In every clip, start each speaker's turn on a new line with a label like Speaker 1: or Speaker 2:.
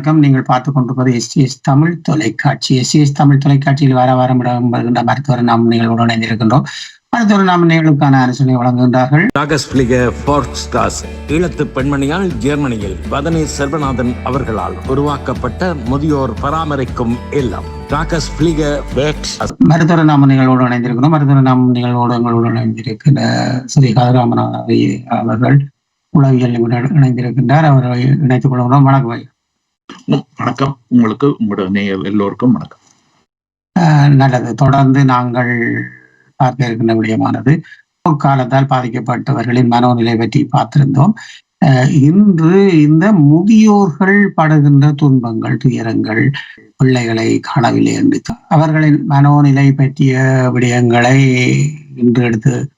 Speaker 1: வணக்கம். நீங்கள் பார்த்துக் கொண்டிருப்பது எஸ்டிஎஸ் தமிழ் தொலைக்காட்சி. எஸ்டிஎஸ் தமிழ் தொலைக்காட்சியில் வார வாரம் இடம்பெறுகின்ற மருத்துவர் நாம் நிகழ்வுடன் இணைந்திருக்கின்றோம். மருத்துவர் நாம் நிகழ்வுக்கான ஆலோசனை வழங்குகின்றார்கள்.
Speaker 2: ஈழத்து பெண்மணியால் ஜெர்மனியில் வதனி செல்வநாதன் அவர்களால் உருவாக்கப்பட்ட முதியோர் பராமரிக்கும் இல்லம்.
Speaker 1: மருத்துவர் நாம நிகழ்வோடு இணைந்திருக்கிறோம் மருத்துவர் நாம் நிகழ்வோடு எங்களோடு இணைந்திருக்கிற ஸ்ரீ கதிராமன் அவர்கள் உளவியல் நிபுணர் இணைந்திருக்கின்றார். அவரை இணைத்துக் கொள்கிறோம் வணக்கம்
Speaker 3: வணக்கம். உங்களுக்கு உங்களோட எல்லோருக்கும் வணக்கம்.
Speaker 1: நல்லது. தொடர்ந்து நாங்கள் பார்க்க இருக்கின்ற விடயமானது காலத்தால் பாதிக்கப்பட்டவர்களின் மனோநிலை பற்றி பார்த்திருந்தோம். அஹ் இன்று இந்த முதியோர்கள் படுகின்ற துன்பங்கள் துயரங்கள் பிள்ளைகளை காணவில்லை என்று. அவர்களின் மனோநிலை பற்றிய விடயங்களை இன்று எடுத்து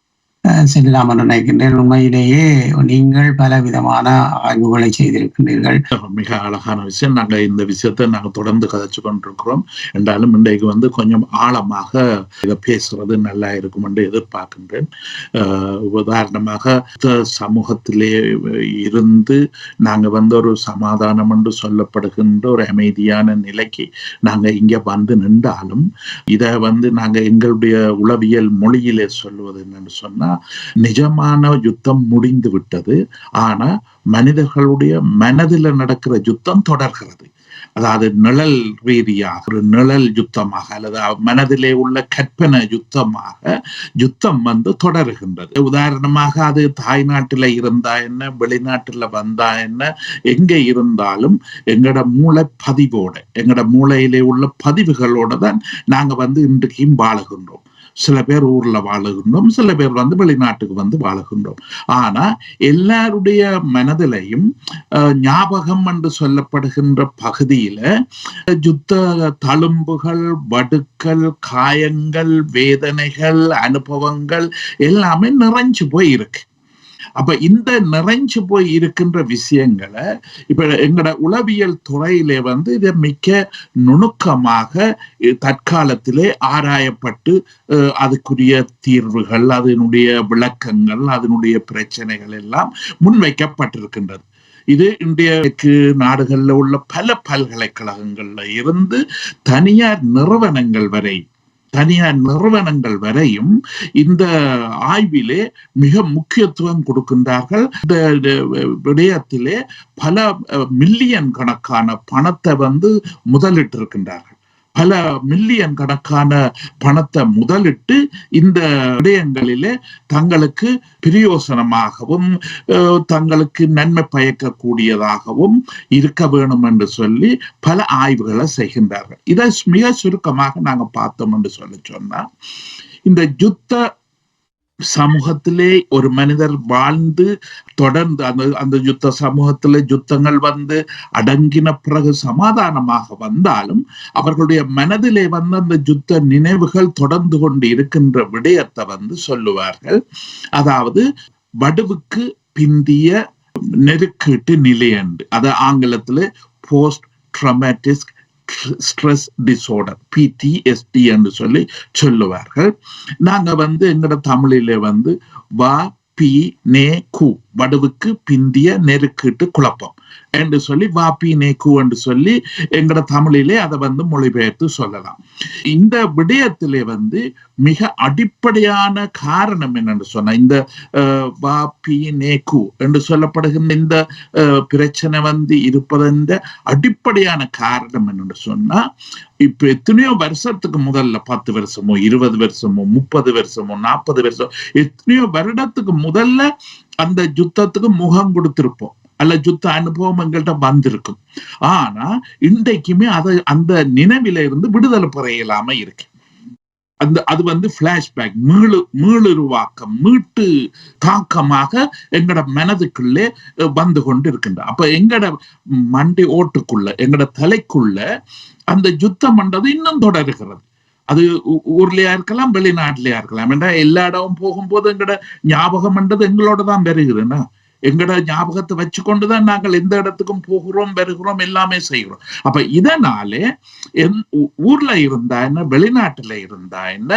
Speaker 1: செல்லலாம் என்று நினைக்கின்றேன். உண்மையிலேயே நீங்கள் பல விதமான ஆய்வுகளை செய்திருக்கின்றீர்கள்.
Speaker 3: மிக அழகான விஷயம். நாங்க இந்த விஷயத்தை நாங்க தொடர்ந்து கதைச்சு கொண்டிருக்கிறோம். என்றாலும் இன்றைக்கு வந்து கொஞ்சம் ஆழமாக இதை பேசுறது நல்லா இருக்கும் என்று எதிர்பார்க்கின்றேன். உதாரணமாக சமூகத்திலே இருந்து நாங்க வந்து ஒரு சமாதானம் என்று சொல்லப்படுகின்ற ஒரு அமைதியான நிலைக்கு நாங்க இங்க வந்து நின்றாலும் இதை வந்து நாங்க எங்களுடைய உளவியல் மொழியிலே சொல்வது என்னன்னு சொன்னா நிஜமான யுத்தம் முடிந்து விட்டது. ஆனா மனிதர்களுடைய மனதில் நடக்கிற யுத்தம் தொடர்கிறது. அதாவது நிழல் ரீதியாக ஒரு நிழல் யுத்தமாக அல்லது மனதிலே உள்ள கற்பனை யுத்தமாக யுத்தம் வந்து தொடர்கின்றது. உதாரணமாக அது தாய்நாட்டில இருந்தா என்ன வெளிநாட்டுல வந்தா என்ன எங்க இருந்தாலும் எங்கட மூளை பதிவோட எங்களோட மூளையிலே உள்ள பதிவுகளோட தான் நாங்க வந்து இன்றைக்கும் வாழுகின்றோம். சில பேர் ஊர்ல வாழுகின்றோம் சில பேர் வந்து வெளிநாட்டுக்கு வந்து வாழுகின்றோம். ஆனா எல்லாருடைய மனதிலையும் ஞாபகம் என்று சொல்லப்படுகின்ற பகுதியில யுத்த தழும்புகள் வடுக்கள் காயங்கள் வேதனைகள் அனுபவங்கள் எல்லாமே நிறைஞ்சு போய் இருக்கு அப்ப இந்த நிறைஞ்சு போய் இருக்கின்ற விஷயங்களை இப்ப எங்களோட உளவியல் துறையிலே வந்து இதை மிக்க நுணுக்கமாக தற்காலத்திலே ஆராயப்பட்டு அதுக்குரிய தீர்வுகள் அதனுடைய விளக்கங்கள் அதனுடைய பிரச்சனைகள் எல்லாம் முன்வைக்கப்பட்டிருக்கின்றது. இது இன்றைய நாடுகளில் உள்ள பல பல்கலைக்கழகங்கள்ல இருந்து தனியார் நிறுவனங்கள் வரை தனியார் நிறுவனங்கள் வரையும் இந்த ஆய்விலே மிக முக்கியத்துவம் கொடுக்கின்றார்கள். இந்த விடயத்திலே பல மில்லியன் கணக்கான பணத்தை வந்து முதலிட்டிருக்கின்றார்கள். பல மில்லியன் கணக்கான பணத்தை முதலிட்டு இந்த விடயங்களிலே தங்களுக்கு பிரயோசனமாகவும் தங்களுக்கு நன்மை பயக்கக்கூடியதாகவும் இருக்க வேணும் என்று சொல்லி பல ஆய்வுகளை செய்கின்றார்கள். இதை மிக சுருக்கமாக நாங்க பார்த்தோம் என்று சொல்லி சொன்னா இந்த யுத்த சமூகத்திலே ஒரு மனிதர் வாழ்ந்து தொடர்ந்து அந்த அந்த யுத்த சமூகத்திலே யுத்தங்கள் வந்து அடங்கின பிறகு சமாதானமாக வந்தாலும் அவர்களுடைய மனதிலே வந்து அந்த யுத்த நினைவுகள் தொடர்ந்து கொண்டு இருக்கின்ற விடயத்தை வந்து சொல்லுவார்கள். அதாவது வடுவுக்கு பிந்திய நெருக்கீட்டு நிலை என்று அது post traumatic stress disorder PTSD என்று சொல்லி சொல்லுவார்கள். நாங்கள் வந்து எங்களோட தமிழிலே வந்து வா பி நே கு. வடுவுக்கு பிந்திய நெருக்கீட்டு குழப்பம். என்று சொல்லி வாபி நேக்கு என்று சொல்லி எங்கட தமிழிலே அதை வந்து மொழிபெயர்த்து சொல்லலாம். இந்த விடயத்திலே வந்து மிக அடிப்படையான காரணம் என்னன்னு சொன்னா இந்த வாபி வா பி நே கு என்று சொல்லப்படுகின்ற இந்த பிரச்சனை வந்து இருப்பதன் அடிப்படையான காரணம் என்னன்னு சொன்னா இப்ப எத்தனையோ வருஷத்துக்கு முதல்ல பத்து வருஷமோ இருபது வருஷமோ முப்பது வருஷமோ நாற்பது வருஷம் எத்தனையோ வருடத்துக்கு முதல்ல அந்த யுத்தத்துக்கு முகம் கொடுத்திருப்போம். அல்ல யுத்த அனுபவம் எங்கள்கிட்ட வந்திருக்கும். ஆனா இன்றைக்குமே அதை அந்த நினைவில இருந்து விடுதலை பெற இருக்கு. அந்த அது வந்து பிளாஷ்பேக் மீளு மீளுருவாக்கம் மீட்டு தாக்கமாக எங்கட மனதுக்குள்ளே வந்து கொண்டு இருக்கின்ற அப்ப எங்கட மண்டை ஓட்டுக்குள்ள எங்கட தலைக்குள்ள அந்த யுத்தம் பண்றது இன்னும் தொடர்கிறது. அது ஊர்லயா இருக்கலாம் வெளிநாட்டிலயா இருக்கலாம். ஏன்னா எல்லா இடமும் போகும்போது எங்கட ஞாபகம் பண்றது எங்களோட தான் வருகிறதுன்னா எங்கட ஞாபகத்தை வச்சுக்கொண்டுதான் நாங்கள் எந்த இடத்துக்கும் போகிறோம் வருகிறோம் எல்லாமே செய்கிறோம். அப்ப இதனாலே என் ஊர்ல இருந்தா என்ன வெளிநாட்டுல இருந்தா என்ன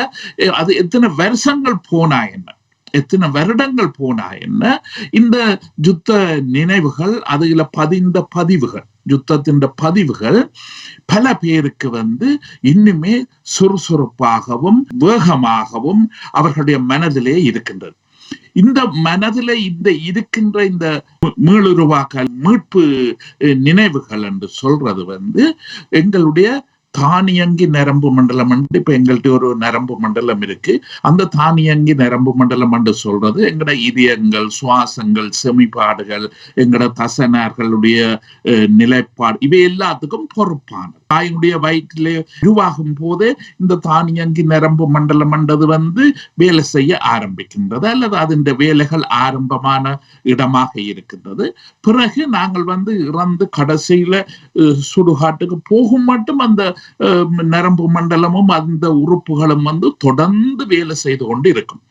Speaker 3: அது எத்தனை வருஷங்கள் போனா என்ன எத்தனை வருடங்கள் போனா என்ன இந்த யுத்த நினைவுகள் அதுல பதிந்த பதிவுகள் யுத்தத்தின் பதிவுகள் பல பேருக்கு வந்து இன்னுமே சுறுசுறுப்பாகவும் வேகமாகவும் அவர்களுடைய மனதிலே இருக்கின்றது. இந்த மனதில இந்த இருக்கின்ற இந்த மீளுருவாக்கல் மீட்பு நினைவுகள் என்று சொல்றது வந்து எங்களுடைய தானியங்கி நரம்பு மண்டலம் இப்ப எங்கள்கிட்ட ஒரு நரம்பு மண்டலம் இருக்கு. அந்த தானியங்கி நரம்பு மண்டலம் என்று சொல்றது எங்கட இதயங்கள் சுவாசங்கள் செமிப்பாடுகள் எங்கட தசனர்களுடைய நிலைப்பாடு இவை எல்லாத்துக்கும் பொறுப்பான தாயினுடைய வயிற்றிலே உருவாகும் போதே இந்த தானியங்கி நரம்பு மண்டலம் என்றது வந்து வேலை செய்ய ஆரம்பிக்கின்றது அல்லது அதன் வேலைகள் ஆரம்பமான இடமாக இருக்கின்றது. பிறகு நாங்கள் வந்து இறந்து கடைசியில சுடுகாட்டுக்கு போகும் மட்டும் அந்த நரம்பு மண்டலமும் அந்த உறுப்புகளும் வந்து தொடர்ந்து வேலை செய்து கொண்டு இருக்கும்.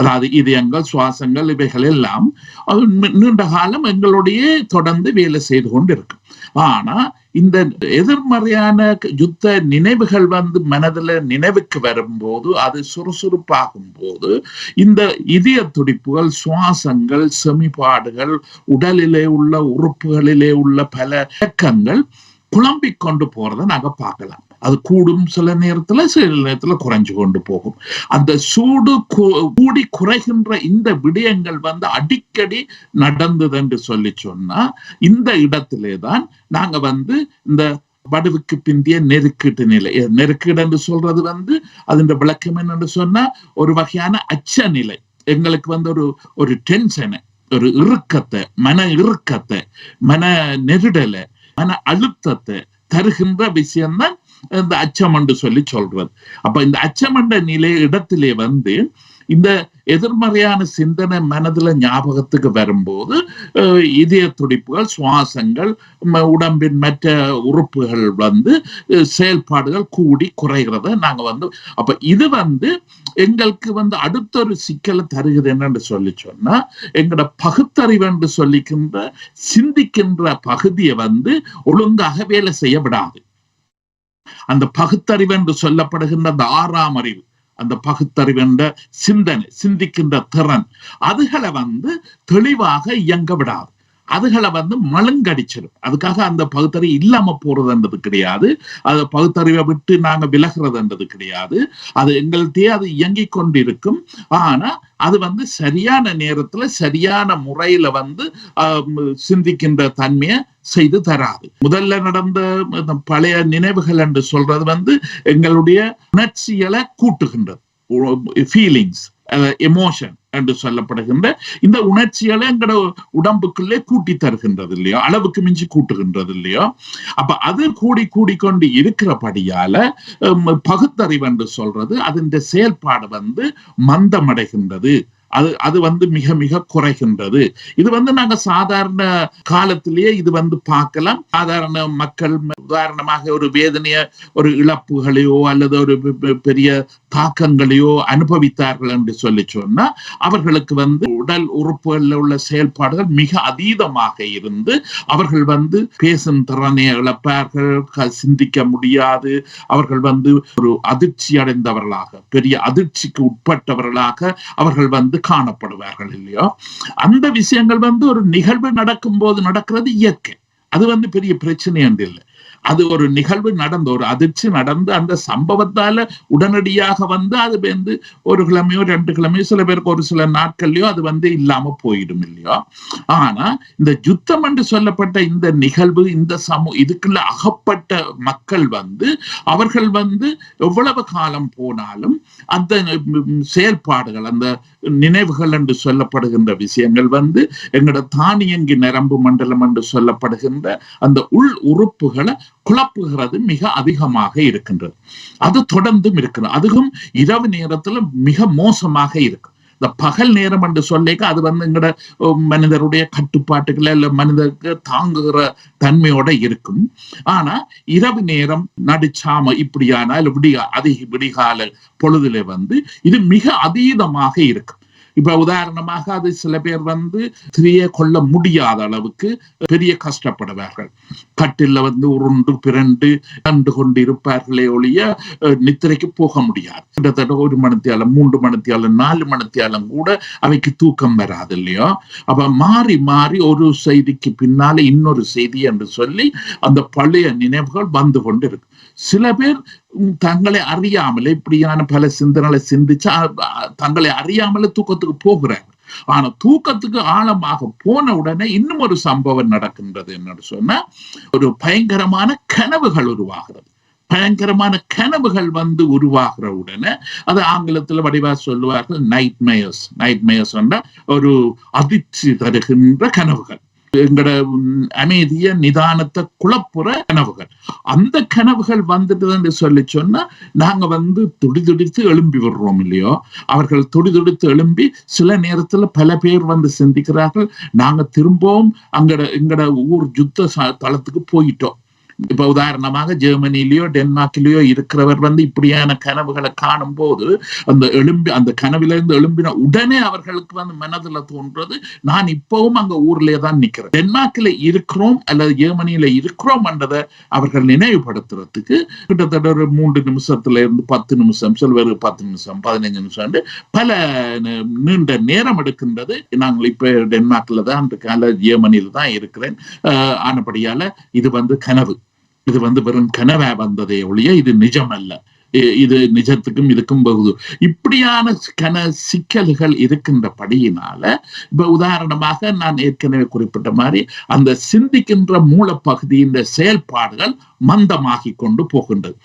Speaker 3: அதாவது இதயங்கள் சுவாசங்கள் இவைகள் எல்லாம் நீண்ட காலம் எங்களுடைய தொடர்ந்து வேலை செய்து கொண்டு இருக்கும். ஆனா இந்த எதிர்மறையான யுத்த நினைவுகள் வந்து மனதுல நினைவுக்கு வரும்போது அது சுறுசுறுப்பாகும் போது இந்த இதய துடிப்புகள் சுவாசங்கள் செமிபாடுகள் உடலிலே உள்ள உறுப்புகளிலே உள்ள பல இயக்கங்கள் குழம்பிக் கொண்டு போறதை நாங்க பார்க்கலாம். அது கூடும் சில நேரத்துல சில நேரத்துல குறைஞ்சு கொண்டு போகும். அந்த சூடு கூடி குறைகின்ற இந்த விடயங்கள் வந்து அடிக்கடி நடந்தது என்று சொல்லி சொன்னா இந்த இடத்திலே தான் நாங்க வந்து இந்த வடுவுக்கு பிந்திய நெருக்கீட்டு நிலை நெருக்கீடு என்று சொல்றது வந்து அதன் விளக்கம் என்னன்னு சொன்னா ஒரு வகையான அச்ச நிலை. எங்களுக்கு வந்து ஒரு ஒரு டென்ஷனை ஒரு இறுக்கத்தை மன இறுக்கத்தை மன நெருடலை மன அழுத்தத்தை தருகின்ற விஷயம்தான் இந்த அச்சம் என்று சொல்லி சொல்றது. அப்ப இந்த அச்சமண்ட நிலை இடத்திலே வந்து இந்த எதிர்மறையான சிந்தனை மனதுல ஞாபகத்துக்கு வரும்போது இதய துடிப்புகள் சுவாசங்கள் உடம்பின் மற்ற உறுப்புகள் வந்து செயல்பாடுகள் கூடி குறைகிறத நாங்க வந்து அப்ப இது வந்து எங்களுக்கு வந்து அடுத்த ஒரு சிக்கலை தருகிறது என்னன்னு சொல்லி சொன்னா எங்களோட பகுத்தறிவு என்று சொல்லிக்கின்ற சிந்திக்கின்ற பகுதியை வந்து ஒழுங்காக வேலை செய்ய விடாது. அந்த பகுத்தறிவு என்று சொல்லப்படுகின்ற அந்த ஆறாம் அறிவு. அந்த பகுத்தறிவு என்ற சிந்தனை சிந்திக்கின்ற திறன் அதுகளை வந்து தெளிவாக இயங்க விடாது. அதுகளை வந்து மழுங்கடிச்சிடும் அதுக்காக அந்த பகுத்தறிவு இல்லாம போறதுன்றது கிடையாது. அது பகுத்தறிவை விட்டு நாங்க விலகிறதுன்றது கிடையாது. அது எங்கள்கிட்டயே அது இயங்கிக் கொண்டிருக்கும். ஆனா அது வந்து சரியான நேரத்துல சரியான முறையில வந்து சிந்திக்கின்ற தன்மையை செய்து தராது. முதல்ல நடந்த பழைய நினைவுகள் என்று சொல்றது வந்து எங்களுடைய உணர்ச்சிகளை கூட்டுகின்றது. ஃபீலிங்ஸ் எமோஷன் என்று சொல்லப்படுகின்ற இந்த உணர்ச்சிகளை எங்களோட உடம்புக்குள்ளே கூட்டி தருகின்றது இல்லையோ? அளவுக்கு மிஞ்சி கூட்டுகின்றது இல்லையோ? அப்ப அது கூடி கூடிக்கொண்டு இருக்கிறபடியால பகுத்தறிவு என்று சொல்றது அதன் செயல்பாடு வந்து மந்தமடைகின்றது. அது அது வந்து மிக மிக குறைகின்றது. இது வந்து நாங்க சாதாரண காலத்திலேயே இது வந்து பார்க்கலாம். சாதாரண மக்கள் உதாரணமாக ஒரு வேதனைய ஒரு இழப்புகளையோ அல்லது ஒரு பெரிய தாக்கங்களையோ அனுபவித்தார்கள் என்று சொல்லி சொன்னா அவர்களுக்கு வந்து உடல் உறுப்புகளில் உள்ள செயல்பாடுகள் மிக அதீதமாக இருந்து அவர்கள் வந்து பேசும் திறனை இழப்பார்கள் சிந்திக்க முடியாது. அவர்கள் வந்து ஒரு அதிர்ச்சி அடைந்தவர்களாக பெரிய அதிர்ச்சிக்கு உட்பட்டவர்களாக அவர்கள் வந்து காணப்படுவார்கள் இல்லையோ? அந்த விஷயங்கள் வந்து ஒரு நிகழ்வு நடக்கும் போது நடக்கிறது இயற்கை. அது வந்து பெரிய பிரச்சனை என்று இல்லை. அது ஒரு நிகழ்வு நடந்த ஒரு அதிர்ச்சி நடந்து அந்த சம்பவத்தால உடனடியாக வந்து அது வந்து ஒரு கிழமையோ ரெண்டு கிழமையோ சில பேருக்கு ஒரு சில நாட்கள்லயோ அது வந்து இல்லாம போயிடும் இல்லையோ? ஆனா இந்த யுத்தம் என்று சொல்லப்பட்ட இந்த நிகழ்வு இந்த சமூ இதுக்குள்ள அகப்பட்ட மக்கள் வந்து அவர்கள் வந்து எவ்வளவு காலம் போனாலும் அந்த செயல்பாடுகள் அந்த நினைவுகள் என்று சொல்லப்படுகின்ற விஷயங்கள் வந்து எங்களோட தானியங்கி நரம்பு மண்டலம் என்று சொல்லப்படுகின்ற அந்த உள் உறுப்புகளை குழப்புகிறது மிக அதிகமாக இருக்கின்றது. அது தொடர்ந்தும் இருக்கிறது. அதுவும் இரவு நேரத்துல மிக மோசமாக இருக்கு. இந்த பகல் நேரம் என்று சொல்லிக்க அது வந்து எங்கட மனிதருடைய கட்டுப்பாட்டுகளை இல்ல மனிதருக்கு தாங்குகிற தன்மையோட இருக்கும். ஆனா இரவு நேரம் நடிச்சாம இப்படியான இல்ல விடிய அதிக விடிகால பொழுதுல வந்து இது மிக அதீதமாக இருக்கும் இப்ப உதாரணமாக அது சில பேர் வந்து திரியை கொள்ள முடியாத அளவுக்கு பெரிய கஷ்டப்படுவார்கள். கட்டில வந்து உருண்டு பிறண்டு கண்டு கொண்டு இருப்பார்களே ஒழிய நித்திரைக்கு போக முடியாது. கிட்டத்தட்ட ஒரு மணித்தியாலம் மூன்று மணித்தியாலம் நாலு மணித்தியாலம் கூட அவைக்கு தூக்கம் வராது இல்லையோ? அப்ப மாறி மாறி ஒரு செய்திக்கு பின்னாலே இன்னொரு செய்தி என்று சொல்லி அந்த பழைய நினைவுகள் வந்து கொண்டு இருக்கு சில பேர் தங்களை அறியாமல் இப்படியான பல சிந்தனைகளை சிந்திச்சு தங்களை அறியாமல தூக்கத்துக்கு போகிறாங்க ஆனா தூக்கத்துக்கு ஆழமாக போன உடனே இன்னும் ஒரு சம்பவம் நடக்கின்றது என்னன்னு சொன்னா ஒரு பயங்கரமான கனவுகள் உருவாகிறது. பயங்கரமான கனவுகள் வந்து உருவாகிற உடனே அது ஆங்கிலத்துல வடிவா சொல்லுவார்கள் நைட் மேயர்ஸ் நைட் மேயர்ஸ் ஒரு அதிர்ச்சி தருகின்ற கனவுகள். எங்கட அமைதிய நிதானத்தை குழப்புற கனவுகள். அந்த கனவுகள் வந்துட்டு என்று சொல்லி சொன்னா நாங்க வந்து துடிதுடித்து எழும்பி விடுறோம் இல்லையோ? அவர்கள் துடிதுடித்து எழும்பி சில நேரத்துல பல பேர் வந்து சிந்திக்கிறார்கள். நாங்க திரும்பவும் அங்கட எங்கட ஊர் யுத்த தளத்துக்கு போயிட்டோம். இப்ப உதாரணமாக ஜெர்மனிலேயோ டென்மார்க்லயோ இருக்கிறவர் வந்து இப்படியான கனவுகளை காணும் போது அந்த எழும்பி அந்த கனவிலிருந்து எழும்பின உடனே அவர்களுக்கு வந்து மனதுல தோன்றது நான் இப்பவும் அங்க ஊர்லயே தான் நிக்கிறேன். டென்மார்க்ல இருக்கிறோம் அல்லது ஜெர்மனியில இருக்கிறோம் என்றதை அவர்கள் நினைவுபடுத்துறதுக்கு கிட்டத்தட்ட ஒரு மூன்று நிமிஷத்துல இருந்து பத்து நிமிஷம் சிலவர் பத்து நிமிஷம் பதினைஞ்சு நிமிஷம் பல நீண்ட நேரம் எடுக்கின்றது. நாங்கள் இப்ப டென்மார்க்ல தான் அந்த கால ஜெர்மனியில தான் இருக்கிறேன். ஆஹ் ஆனபடியால இது வந்து கனவு. இது வந்து வெறும் கனவா வந்ததே ஒழிய இது நிஜம் அல்ல இது நிஜத்துக்கும் இதுக்கும் பகுது. இப்படியான கன சிக்கல்கள் இருக்கின்றபடியினால இப்ப உதாரணமாக நான் ஏற்கனவே குறிப்பிட்ட மாதிரி அந்த சிந்திக்கின்ற மூலப்பகுதியின் செயல்பாடுகள் மந்தமாகி கொண்டு போகின்றது.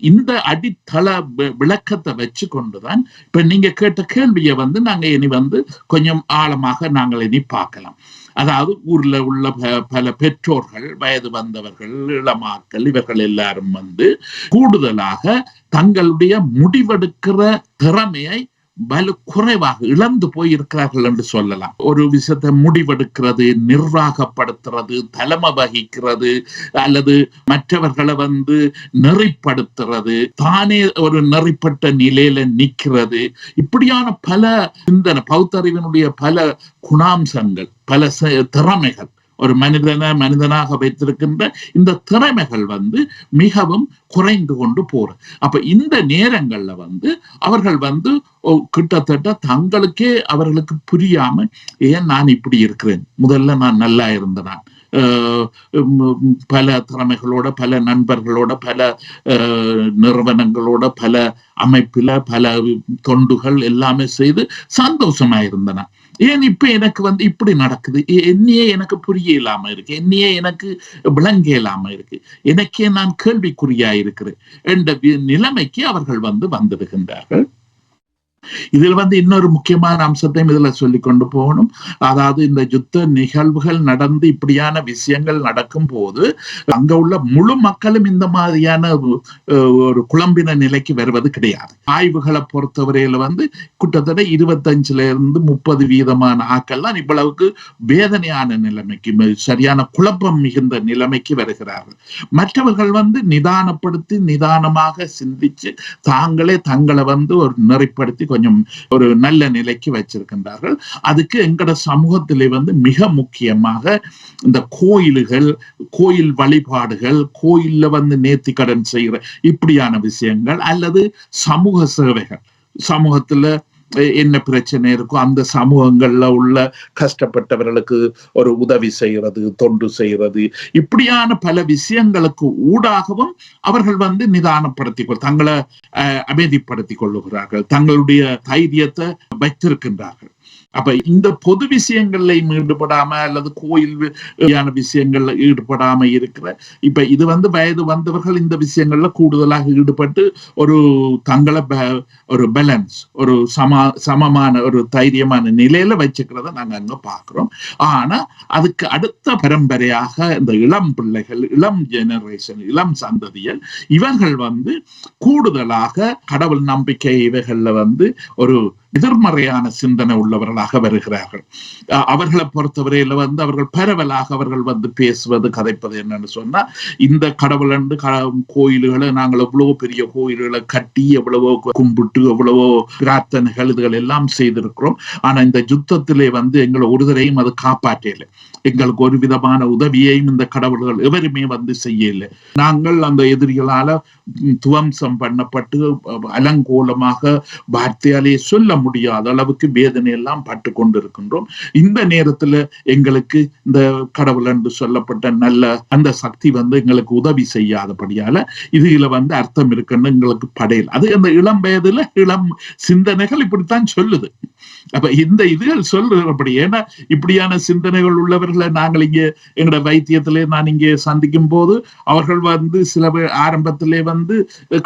Speaker 3: இந்த அடித்தள வி- விளக்கத்தை வச்சு கொண்டுதான் இப்ப நீங்க கேட்ட கேள்வியை வந்து நாங்க இனி வந்து கொஞ்சம் ஆழமாக நாங்கள் இனி பார்க்கலாம். அதாவது ஊர்ல உள்ள ப- பல பெற்றோர்கள் வயது வந்தவர்கள் இளமாக்கள் இவர்கள் எல்லாரும் வந்து கூடுதலாக தங்களுடைய முடிவெடுக்கிற திறமையை வலு குறைவாக இழந்து போயிருக்கிறார்கள் என்று சொல்லலாம். ஒரு விஷயத்தை முடிவெடுக்கிறது நிர்வாகப்படுத்துறது தலைமை வகிக்கிறது அல்லது மற்றவர்களை வந்து நெறிப்படுத்துறது தானே ஒரு நெறிப்பட்ட நிலையில நிக்கிறது இப்படியான பல சிந்தனை பௌத்தறிவினுடைய பல குணாம்சங்கள் பல ச- திறமைகள் ஒரு மனிதனை மனிதனாக வைத்திருக்கின்ற இந்த திறமைகள் வந்து மிகவும் குறைந்து கொண்டு போறது. அப்ப இந்த நேரங்கள்ல வந்து அவர்கள் வந்து கிட்டத்தட்ட தங்களுக்கே அவர்களுக்கு புரியாம ஏன் நான் இப்படி இருக்கிறேன்? முதல்ல நான் நல்லா இருந்தேன்? ஆஹ் பல திறமைகளோட பல நண்பர்களோட பல நிறுவனங்களோட பல அமைப்பில பல தொண்டுகள் எல்லாமே செய்து சந்தோஷமா இருந்தன? ஏன் இப்ப எனக்கு வந்து இப்படி நடக்குது? என்னையே எனக்கு புரிய இல்லாம இருக்கு. என்னையே எனக்கு விளங்க இல்லாம இருக்கு. எனக்கே நான் கேள்விக்குறியா இருக்கிறேன். என்ற நிலைமைக்கு அவர்கள் வந்து வந்துடுகின்றார்கள் இதில் வந்து இன்னொரு முக்கியமான அம்சத்தையும் இதுல சொல்லி கொண்டு போகணும். அதாவது இந்த யுத்த நிகழ்வுகள் நடந்து இப்படியான விஷயங்கள் நடக்கும் போது அங்க உள்ள முழு மக்களும் இந்த மாதிரியான ஒரு குழம்பின நிலைக்கு வருவது கிடையாது. ஆய்வுகளை பொறுத்தவரையில வந்து கிட்டத்தட்ட இருபத்தஞ்சுல இருந்து முப்பது வீதமான ஆக்கள் தான் இவ்வளவுக்கு வேதனையான நிலைமைக்கு சரியான குழப்பம் மிகுந்த நிலைமைக்கு வருகிறார்கள். மற்றவர்கள் வந்து நிதானப்படுத்தி நிதானமாக சிந்திச்சு தாங்களே தங்களை வந்து ஒரு நெறிப்படுத்தி கொஞ்சம் ஒரு நல்ல நிலைக்கு வச்சிருக்கின்றார்கள். அதுக்கு எங்கட சமூகத்திலே வந்து மிக முக்கியமாக இந்த கோயில்கள் கோயில் வழிபாடுகள் கோயில்ல வந்து நேர்த்தி கடன் செய்கிற இப்படியான விஷயங்கள் அல்லது சமூக சேவைகள். சமூகத்துல என்ன பிரச்சனை இருக்கோ அந்த சமூகங்கள்ல உள்ள கஷ்டப்பட்டவர்களுக்கு ஒரு உதவி செய்யறது தொண்டு செய்யறது இப்படியான பல விஷயங்களுக்கு ஊடாகவும் அவர்கள் வந்து நிதானப்படுத்திக் கொள் தங்களை அஹ், அமைதிப்படுத்திக் கொள்ளுகிறார்கள். தங்களுடைய தைரியத்தை வைத்திருக்கின்றார்கள். அப்ப இந்த பொது விஷயங்கள்லையும் ஈடுபடாம அல்லது கோயில் விஷயங்கள்ல ஈடுபடாம இருக்கிற இப்ப இது வந்து வயது வந்தவர்கள் இந்த விஷயங்கள்ல கூடுதலாக ஈடுபட்டு ஒரு தங்களை ஒரு பேலன்ஸ் ஒரு சமா சமமான ஒரு தைரியமான நிலையில வச்சுக்கிறத நாங்க அங்க பாக்குறோம். ஆனா அதுக்கு அடுத்த பரம்பரையாக இந்த இளம் பிள்ளைகள் இளம் ஜெனரேஷன் இளம் சந்ததியர் இவர்கள் வந்து கூடுதலாக கடவுள் நம்பிக்கை இவைகள்ல வந்து ஒரு எதிர்மறையான சிந்தனை உள்ளவர்களாக வருகிறார்கள். அவர்களை பொறுத்தவரையில வந்து அவர்கள் பரவலாக அவர்கள் வந்து பேசுவது கதைப்பது என்னன்னு சொன்னா இந்த கடவுள் என்று கோயில்களை நாங்கள் எவ்வளவோ பெரிய கோயில்களை கட்டி எவ்வளவோ கும்பிட்டு எவ்வளவோ பிரார்த்தனைகள் இதுகள் எல்லாம் செய்திருக்கிறோம். ஆனா இந்த யுத்தத்திலே வந்து எங்களை ஒருதரையும் அது காப்பாற்றல எங்களுக்கு ஒரு விதமான உதவியையும் இந்த கடவுள்கள் எவருமே வந்து செய்யல நாங்கள் அந்த எதிரிகளால துவம்சம் பண்ணப்பட்டு அலங்கோலமாக வார்த்தையாலே சொல்ல முடியாத அளவுக்கு வேதனை எல்லாம் பட்டு கொண்டிருக்கின்றோம் இந்த நேரத்துல எங்களுக்கு இந்த கடவுள் என்று சொல்லப்பட்ட நல்ல அந்த சக்தி வந்து எங்களுக்கு உதவி செய்யாதபடியால இதுல வந்து அர்த்தம் இருக்குன்னு எங்களுக்கு படையல். அது அந்த இளம் வயதுல இளம் சிந்தனைகள் இப்படித்தான் சொல்லுது. அப்ப இந்த இதுகள் சொல்றபடி ஏன்னா இப்படியான சிந்தனைகள் உள்ளவர்களை நாங்கள் இங்கே எங்களோட வைத்தியத்திலே நான் இங்கே சந்திக்கும் போது அவர்கள் வந்து சில ஆரம்பத்திலே வந்து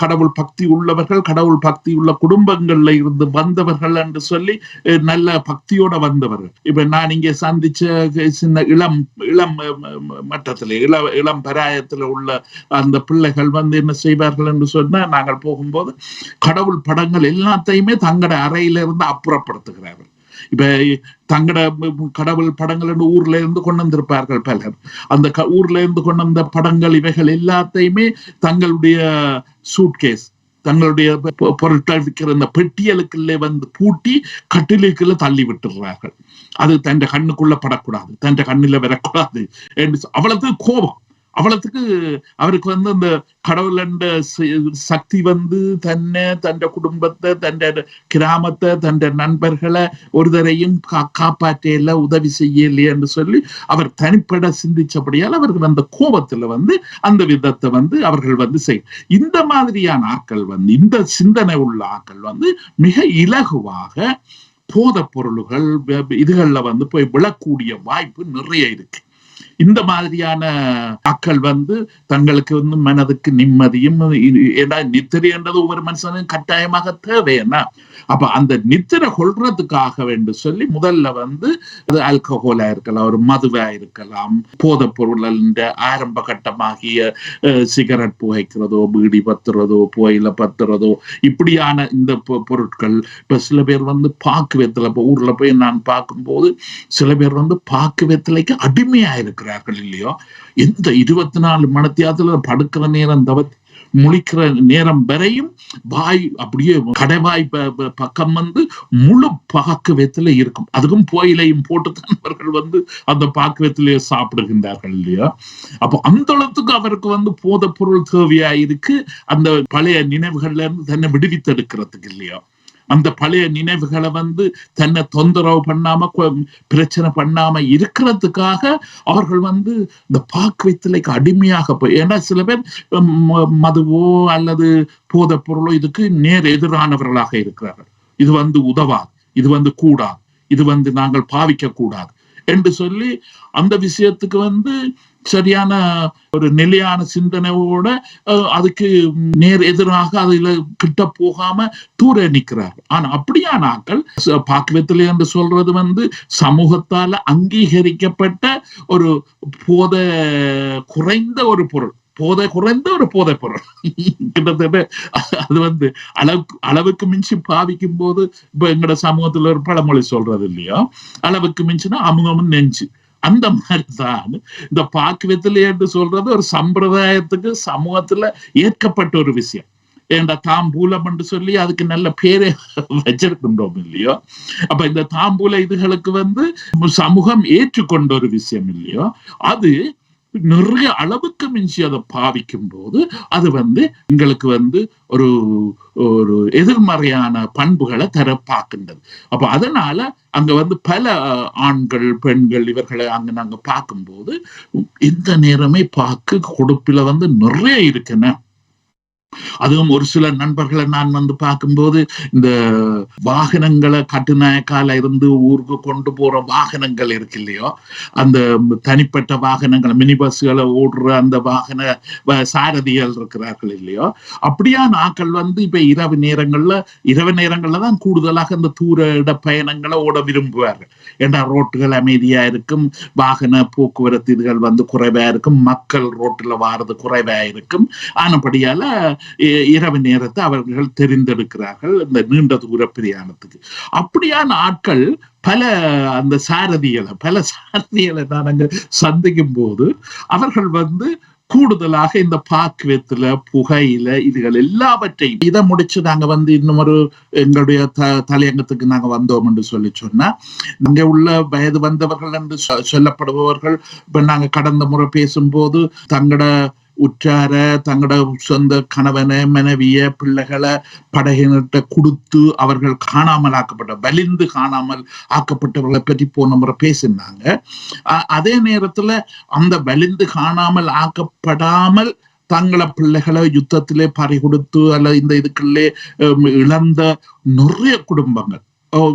Speaker 3: கடவுள் பக்தி உள்ளவர்கள் கடவுள் பக்தி உள்ள குடும்பங்கள்ல இருந்து வந்தவர்கள் என்று சொல்லி நல்ல பக்தியோட வந்தவர்கள் இப்ப நான் இங்கே சந்திச்ச சின்ன இளம் இளம் மட்டத்தில் இள இளம் பராயத்தில் உள்ள அந்த பிள்ளைகள் வந்து என்ன செய்வார்கள் என்று சொன்னா நாங்கள் போகும்போது கடவுள் படங்கள் எல்லாத்தையுமே தங்களோட அறையில இருந்து அப்புறப்படுத்துகிறார்கள். இப்ப தங்கட கடவுள் படங்கள் என்று ஊர்ல இருந்து கொண்டு வந்திருப்பார்கள் பலர். அந்த ஊர்ல இருந்து கொண்டு வந்த படங்கள் இவைகள் எல்லாத்தையுமே தங்களுடைய சூட்கேஸ் தங்களுடைய பொருட்கள் விற்கிற இந்த பெட்டியலுக்குள்ளே வந்து பூட்டி கட்டிலுக்குள்ள தள்ளி விட்டுறார்கள். அது தன் கண்ணுக்குள்ள படக்கூடாது. தன் கண்ணில வரக்கூடாது. என்று அவ்வளவு கோபம். அவ்வளவுக்கு அவருக்கு வந்து அந்த கடவுள் சக்தி வந்து தன்னை தன் குடும்பத்தை தன் கிராமத்தை தன் நண்பர்களை ஒருதரையும் கா- காப்பாற்றல உதவி செய்ய என்று சொல்லி அவர் தனிப்பட சிந்திச்சபடியால் அவருக்கு அந்த கோபத்துல வந்து அந்த விதத்தை வந்து அவர்கள் வந்து செய் இந்த மாதிரியான ஆட்கள் வந்து இந்த சிந்தனை உள்ள ஆட்கள் வந்து மிக இலகுவாக போத பொருள்கள் இதுகளில் இதுகள்ல வந்து போய் விழக்கூடிய வாய்ப்பு நிறைய இருக்கு. இந்த மாதிரியான மக்கள் வந்து தங்களுக்கு வந்து மனதுக்கு நிம்மதியும் இ- ஏன்னா நித்திரை என்றது ஒவ்வொரு மனுஷனும் கட்டாயமாக தேவைன்னா அப்ப அந்த நித்திரை கொள்றதுக்காக வேண்டு சொல்லி முதல்ல வந்து அது ஆல்கஹோலா இருக்கலாம் ஒரு மதுவா இருக்கலாம் போதைப் பொருள் ஆரம்ப கட்டமாகிய அஹ், சிகரெட் புகைக்கிறதோ பீடி பத்துறதோ புகையில பத்துறதோ இப்படியான இந்த பொ- பொருட்கள் இப்ப சில பேர் வந்து பாக்கு வெத்தலை இப்ப ஊர்ல போய் நான் பார்க்கும்போது சில பேர் வந்து பாக்கு வெத்தலைக்கு அடிமையா இருக்கிறார்கள் இல்லையோ? எந்த இருபத்தி நாலு மணத்தியாத்துல படுக்கிற நேரம் தவிர்த்து முழிக்கிற நேரம் வரையும் வாய் அப்படியே கடைவாய் பக்கம் வந்து முழு பாக்குவத்தில இருக்கும். அதுக்கும் புயலையும் போட்டுத்தான் அவர்கள் வந்து அந்த பாக்குவத்திலேயே சாப்பிடுகின்றார்கள் இல்லையா? அப்போ அந்த அளவுக்கு அவருக்கு வந்து போத பொருள் தேவையா இருக்கு அந்த பழைய நினைவுகள்ல இருந்து தன்னை விடுவித்தெடுக்கிறதுக்கு இல்லையா? அந்த பழைய நினைவுகளை வந்து தன்னை தொந்தரவு பண்ணாம கொ- பிரச்சனை பண்ணாம இருக்கிறதுக்காக அவர்கள் வந்து இந்த பாக்கு வைத்தலைக்கு அடிமையாக போய் ஏன்னா சில பேர் ம- மதுவோ அல்லது போதைப் பொருளோ இதுக்கு நேர் எதிரானவர்களாக இருக்கிறார்கள். இது வந்து உதவாது இது வந்து கூடாது இது வந்து நாங்கள் பாவிக்க கூடாது என்று சொல்லி அந்த விஷயத்துக்கு வந்து சரியான ஒரு நிலையான சிந்தனையோட அஹ், அதுக்கு நேர் எதிராக அதுல கிட்ட போகாம தூர நிற்கிறார் ஆனா அப்படியான ஆட்கள் ச- என்று சொல்றது வந்து சமூகத்தால அங்கீகரிக்கப்பட்ட ஒரு போத குறைந்த ஒரு பொருள். போதை குறைந்த ஒரு போதை பொருள். கிட்டத்தட்ட அது வந்து அளவுக்கு அளவுக்கு மிஞ்சி பாவிக்கும் போது இப்ப எங்கட சமூகத்துல ஒரு பழமொழி சொல்றது இல்லையோ? அளவுக்கு மிஞ்சினா அமுகமும் நெஞ்சு. அந்த மாதிரிதான் இந்த பாக்குவத்திலே என்று சொல்றது ஒரு சம்பிரதாயத்துக்கு சமூகத்துல ஏற்கப்பட்ட ஒரு விஷயம். ஏண்டா தாம்பூலம் என்று சொல்லி அதுக்கு நல்ல பேரை வச்சிருக்கின்றோம் இல்லையோ? அப்ப இந்த தாம்பூல இதுகளுக்கு வந்து சமூகம் ஏற்றுக்கொண்ட ஒரு விஷயம் இல்லையோ? அது நிறைய அளவுக்கு மிஞ்சி அதை பாவிக்கும் போது அது வந்து எங்களுக்கு வந்து ஒரு ஒரு எதிர்மறையான பண்புகளை தர பார்க்கின்றது. அப்ப அதனால அங்க வந்து பல ஆண்கள் பெண்கள் இவர்களை அங்க நாங்க பார்க்கும்போது இந்த நேரமே பார்க்க கொடுப்பில வந்து நிறைய இருக்குன்னு அதுவும் ஒரு சில நண்பர்களை நான் வந்து பார்க்கும்போது இந்த வாகனங்களை கட்டுநாயக்கால இருந்து ஊருக்கு கொண்டு போற வாகனங்கள் இருக்கு இல்லையோ? அந்த தனிப்பட்ட வாகனங்கள் மினி பஸ்களை ஓடுற அந்த வாகன சாரதிகள் இருக்கிறார்கள் இல்லையோ? அப்படியான ஆட்கள் வந்து இப்ப இரவு நேரங்கள்ல இரவு நேரங்கள்ல தான் கூடுதலாக இந்த தூர இட பயணங்களை ஓட விரும்புவார்கள். ஏன்னா ரோட்டுகள் அமைதியா இருக்கும் வாகன போக்குவரத்து இதுகள் வந்து குறைவா இருக்கும் மக்கள் ரோட்டுல வாரது குறைவா இருக்கும். ஆனபடியால இரவு நேரத்தை அவர்கள் தெரிந்தெடுக்கிறார்கள் இந்த நீண்ட தூர பிரயாணத்துக்கு. அப்படியான ஆட்கள் பல அந்த சாரதிகளை பல சாரதிகளை நாங்கள் சந்திக்கும் போது அவர்கள் வந்து கூடுதலாக இந்த பாக்குவத்துல புகையில இதுகள் எல்லாவற்றையும் இதை முடிச்சு நாங்க வந்து இன்னும் ஒரு எங்களுடைய த தலையங்கத்துக்கு நாங்க வந்தோம் என்று சொல்லி சொன்னா இங்க உள்ள வயது வந்தவர்கள் என்று சொல்லப்படுபவர்கள் இப்ப நாங்க கடந்த முறை பேசும்போது தங்களோட உற்றார தங்களோட சொந்த கணவனை மனைவிய பிள்ளைகளை படகினர்கிட்ட கொடுத்து அவர்கள் காணாமல் ஆக்கப்பட்ட வலிந்து காணாமல் ஆக்கப்பட்டவர்களை பற்றி போன முறை பேசினாங்க அதே நேரத்துல அந்த வலிந்து காணாமல் ஆக்கப்படாமல் தங்களை பிள்ளைகளை யுத்தத்திலே பறி கொடுத்து அல்ல இந்த இதுக்குள்ளே இழந்த நிறைய குடும்பங்கள்.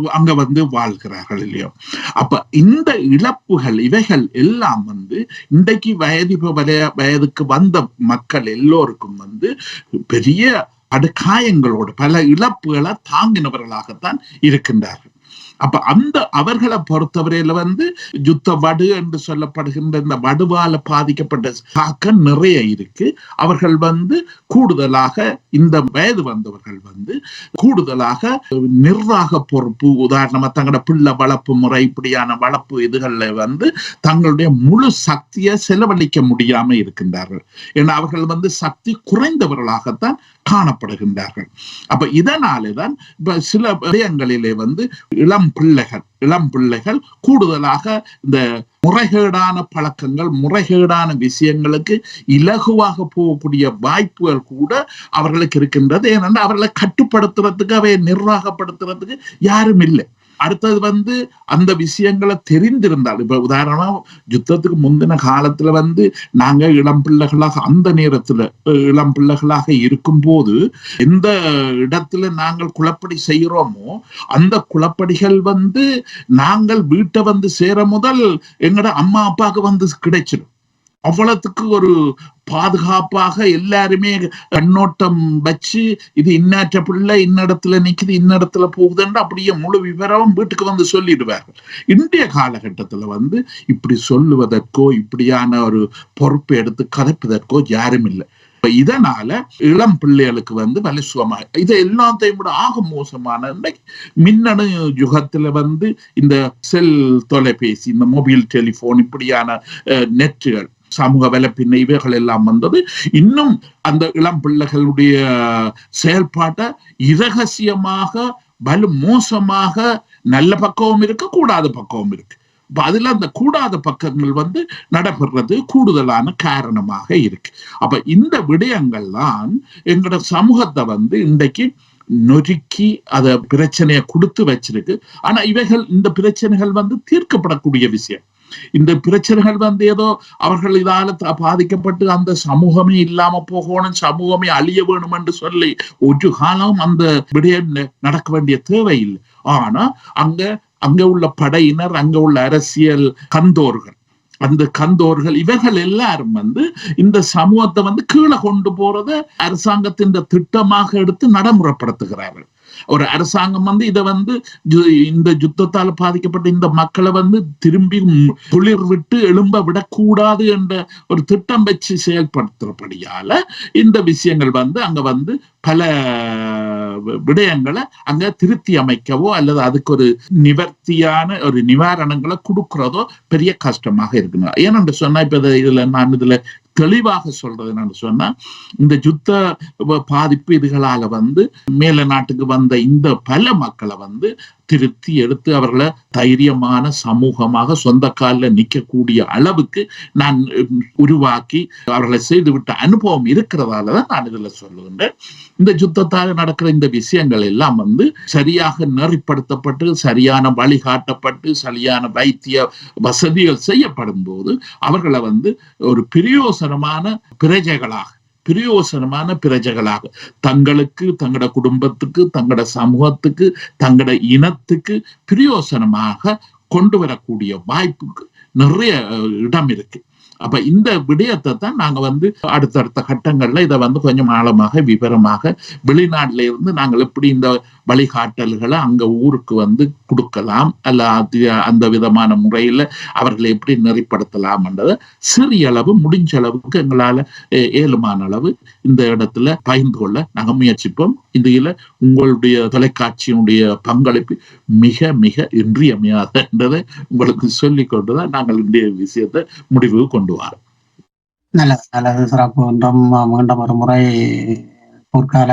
Speaker 3: அங்க வந்து வாழ்கிறார்கள் இல்லையோ? அப்ப இந்த இழப்புகள் இவைகள் எல்லாம் வந்து இன்றைக்கு வயது வய வயதுக்கு வந்த மக்கள் எல்லோருக்கும் வந்து பெரிய படுகாயங்களோடு பல இழப்புகளை தாங்கினவர்களாகத்தான் இருக்கின்றார்கள். அப்ப அந்த அவர்களை பொறுத்தவரையில வந்து யுத்த வடு என்று சொல்லப்படுகின்ற இந்த வடுவால பாதிக்கப்பட்ட தாக்கம் நிறைய இருக்கு. அவர்கள் வந்து கூடுதலாக இந்த வயது வந்தவர்கள் வந்து கூடுதலாக நிர்வாக பொறுப்பு உதாரணமா தங்களோட பிள்ளை வளர்ப்பு முறை இப்படியான வளர்ப்பு இதுகள்ல வந்து தங்களுடைய முழு சக்தியை செலவழிக்க முடியாம இருக்கின்றார்கள். ஏன்னா அவர்கள் வந்து சக்தி குறைந்தவர்களாகத்தான் காணப்படுகின்றார்கள். அப்ப இதனாலேதான் இப்ப சில விடயங்களிலே வந்து இளம் பிள்ளைகள் இளம் பிள்ளைகள் கூடுதலாக இந்த முறைகேடான பழக்கங்கள் முறைகேடான விஷயங்களுக்கு இலகுவாக போகக்கூடிய வாய்ப்புகள் கூட அவர்களுக்கு இருக்கின்றது. ஏனென்றால் அவர்களை கட்டுப்படுத்துறதுக்கு அவை நிர்வாகப்படுத்துறதுக்கு யாரும் இல்லை. அடுத்தது வந்து அந்த விஷயங்களை தெரிந்திருந்தால். இப்ப உதாரணமா யுத்தத்துக்கு முந்தின காலத்துல வந்து நாங்க இளம் பிள்ளைகளாக அந்த நேரத்துல இளம் பிள்ளைகளாக இருக்கும் போது எந்த இடத்துல நாங்கள் குளப்படி செய்கிறோமோ அந்த குளப்படிகள் வந்து நாங்கள் வீட்டை வந்து சேர முதல் எங்கட அம்மா அப்பாவுக்கு வந்து கிடைச்சிடும். அவ்வளவுக்கு ஒரு பாதுகாப்பாக எல்லாருமே கண்ணோட்டம் வச்சு இது இன்னாற்ற பிள்ளை இன்னிடத்துல நிக்குது இன்னிடத்துல போகுதுன்னு அப்படியே முழு விவரம் வீட்டுக்கு வந்து சொல்லிடுவார்கள் இன்றைய காலகட்டத்துல வந்து இப்படி சொல்லுவதற்கோ இப்படியான ஒரு பொறுப்பை எடுத்து கதைப்பதற்கோ யாரும் இல்லை. இப்ப இதனால இளம் பிள்ளைகளுக்கு வந்து வலிசுவமா இது எல்லாத்தையும் விட ஆக மோசமான மின்னணு யுகத்துல வந்து இந்த செல் தொலைபேசி இந்த மொபைல் டெலிபோன் இப்படியான அஹ், நெட்டுகள் சமூக வலைப்பின்ன இவைகள் எல்லாம் வந்தது. இன்னும் அந்த இளம் பிள்ளைகளுடைய செயல்பாட்டை இரகசியமாக வலு மோசமாக நல்ல பக்கமும் இருக்கு கூடாத பக்கமும் இருக்கு. இப்ப அதுல அந்த கூடாத பக்கங்கள் வந்து நடைபெறது கூடுதலான காரணமாக இருக்கு. அப்ப இந்த விடயங்கள்லாம் எங்களோட சமூகத்தை வந்து இன்றைக்கு நொறுக்கி அதை பிரச்சனையை கொடுத்து வச்சிருக்கு. ஆனா இவைகள் இந்த பிரச்சனைகள் வந்து தீர்க்கப்படக்கூடிய விஷயம். இந்த பிரச்சனைகள் வந்து ஏதோ அவர்கள் இதால பாதிக்கப்பட்டு அந்த சமூகமே இல்லாம போகணும் சமூகமே அழிய வேணும் என்று சொல்லி ஒரு காலம் அந்த விடயம் நடக்க வேண்டிய தேவை இல்லை ஆனா அங்க அங்க உள்ள படையினர் அங்க உள்ள அரசியல் கந்தோர்கள் அந்த கந்தோர்கள் இவர்கள் எல்லாரும் வந்து இந்த சமூகத்தை வந்து கீழே கொண்டு போறத அரசாங்கத்தின் திட்டமாக எடுத்து நடைமுறைப்படுத்துகிறார்கள். ஒரு அரசாங்கம் வந்து இதை வந்து இந்த யுத்தத்தால் பாதிக்கப்பட்ட இந்த மக்களை வந்து திரும்பி குளிர் விட்டு எழும்ப விடக்கூடாது என்ற ஒரு திட்டம் வச்சு செயல்படுத்துறபடியால இந்த விஷயங்கள் வந்து அங்க வந்து பல விடயங்களை அங்க திருத்தி அமைக்கவோ அல்லது அதுக்கு ஒரு நிவர்த்தியான ஒரு நிவாரணங்களை கொடுக்கிறதோ பெரிய கஷ்டமாக இருக்கணும் ஏனென்று சொன்னா இப்ப இதுல நான் இதுல தெளிவாக சொல்றது என்னன்னு சொன்னா இந்த யுத்த பாதிப்பு இதுகளால வந்து மேல நாட்டுக்கு வந்த இந்த பல மக்களை வந்து திருத்தி எடுத்து அவர்களை தைரியமான சமூகமாக சொந்த காலில் நிற்கக்கூடிய அளவுக்கு நான் உருவாக்கி அவர்களை செய்துவிட்ட அனுபவம் இருக்கிறதால தான் நான் இதுல சொல்லுகின்றேன். இந்த யுத்தத்தால் நடக்கிற இந்த விஷயங்கள் எல்லாம் வந்து சரியாக நெறிப்படுத்தப்பட்டு சரியான வழிகாட்டப்பட்டு சரியான வைத்திய வசதிகள் செய்யப்படும் போது அவர்களை வந்து ஒரு பிரயோசனமான பிரஜைகளாக பிரயோசனமான பிரஜைகளாக. தங்களுக்கு தங்களோட குடும்பத்துக்கு தங்களோட சமூகத்துக்கு தங்களோட இனத்துக்கு பிரயோசனமாக கொண்டு வரக்கூடிய வாய்ப்புக்கு நிறைய இடம் இருக்கு. அப்ப இந்த விடயத்தை தான் நாங்க வந்து அடுத்தடுத்த கட்டங்கள்ல இதை வந்து கொஞ்சம் ஆழமாக விவரமாக வெளிநாட்டில இருந்து நாங்கள் எப்படி இந்த வழிகாட்டல்களை அங்க ஊருக்கு வந்து கொடுக்கலாம். அல்ல அது அந்த விதமான முறையில அவர்களை எப்படி நெறிப்படுத்தலாம்ன்றதை சிறிய அளவு முடிஞ்ச அளவுக்கு எங்களால ஏழுமான அளவு இந்த இடத்துல பகிர்ந்து கொள்ள நாங்கள் முயற்சிப்போம். இதில் உங்களுடைய தொலைக்காட்சியினுடைய பங்களிப்பு மிக மிக இன்றியமையாதன்றதை உங்களுக்கு சொல்லிக் கொண்டுதான் நாங்கள் இன்றைய விஷயத்தை முடிவுக்கு கொண்டு வரோம்.
Speaker 1: நல்லது நல்லது. சிறப்பு. ஒன்றும் மீண்டும் ஒரு முறை போர்க்கால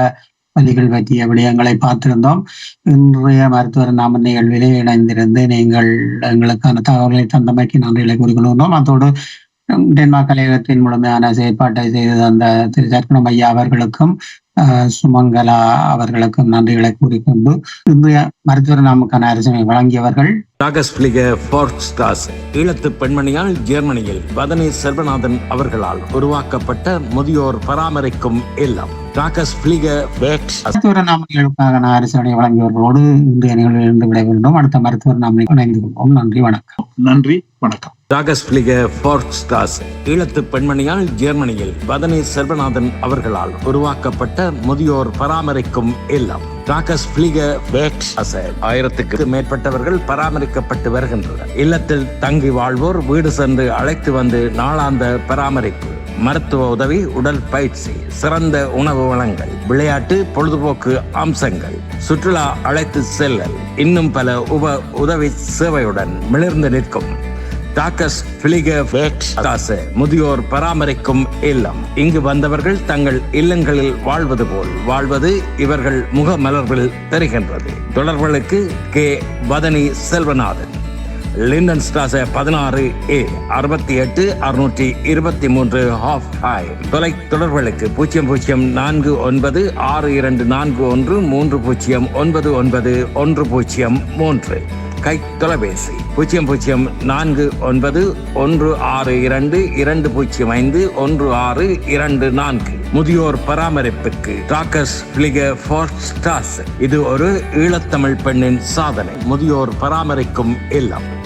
Speaker 1: வலிகள் பற்றிய விடயங்களை பார்த்திருந்தோம். இன்றைய மருத்துவர் நாம நிகழ்விலே இணைந்திருந்து நீங்கள் எங்களுக்கான தகவல்களை தந்தமைக்கு நன்றிகளை கூறிக்கொள்கின்றோம் அதோடு டென்மார்க் கலையகத்தின் முழுமையான செயற்பாட்டை செய்து தந்த திரு சர்க்கணம் ஐயா அவர்களுக்கும் சுமங்கலா அவர்களுக்கும் நன்றிகளை கூறிக்கொண்டு இன்றைய மருத்துவர் நாமுக்கான அரசனை வழங்கியவர்கள்.
Speaker 2: டாகஸ் பிளிக ஃபோர்க்ஸ்டாஸ் ஈழத்து பெண்மணியால் ஜெர்மனியில் வதனி செல்வநாதன் அவர்களால் உருவாக்கப்பட்ட முதியோர் பராமரிக்கும் இல்லம்.
Speaker 1: மருத்துவர் நாமங்களுக்கான அரசனை வழங்கியவர்களோடு இன்றைய நிகழ்வில் இருந்து விடைபெறுகிறோம். அடுத்த மருத்துவர் நாமனை இணைந்து கொள்வோம் நன்றி வணக்கம்.
Speaker 3: நன்றி வணக்கம்.
Speaker 2: டாகஸ் பிளிக ஈழத்து பெண்மணியால் ஜெர்மனியில் வதனி செல்வநாதன் அவர்களால் உருவாக்கப்பட்ட முதியோர் பராமரிக்கும் இல்லம். டாகஸ் பிளிக ஆயிரத்துக்கு மேற்பட்டவர்கள் பராமரிக்கப்பட்டு வருகின்றனர். இல்லத்தில் தங்கி வாழ்வோர் வீடு சென்று அழைத்து வந்து நாளாந்த பராமரிப்பு மருத்துவ உதவி உடல் பயிற்சி சிறந்த உணவு வளங்கள் விளையாட்டு பொழுதுபோக்கு அம்சங்கள் சுற்றுலா அழைத்து செல்லல் இன்னும் பல உப உதவி சேவையுடன் மிளிர்ந்து நிற்கும். டாக்கஸ் பிளிக வேக்ஸ்டாசு முதியோர் பராமரிக்கும் இல்லம். இங்கு வந்தவர்கள் தங்கள் இல்லங்களில் வாழ்வது போல். வாழ்வது இவர்கள் முகமலர்கள் தெரிகின்றது. தொடர்புகளுக்கு கே. வதனி செல்வநாதன். லிண்டன் ஸ்டாச பதினாறு ஏ. அறுபத்தி எட்டு அறுநூற்றி இருபத்தி மூன்று ஹாஃப் ஹாய் தொலை தொடர்புகளுக்கு பூஜ்ஜியம் பூஜ்ஜியம் நான்கு ஒன்பது ஆறு இரண்டு நான்கு ஒன்று மூன்று பூஜ்ஜியம் ஒன்பது ஒன்பது ஒன்று பூஜ்ஜியம் மூன்று. கை தொலைபேசி. பூஜ்ஜியம் பூஜ்ஜியம் நான்கு ஒன்பது ஒன்று ஆறு இரண்டு இரண்டு பூஜ்ஜியம் ஐந்து ஒன்று ஆறு இரண்டு நான்கு. முதியோர் பராமரிப்புக்கு. டாக்கஸ் பிளிக ஃபோர்ஸ்டாஸ் இது ஒரு ஈழத்தமிழ் பெண்ணின் சாதனை. முதியோர் பராமரிக்கும் இல்லம்.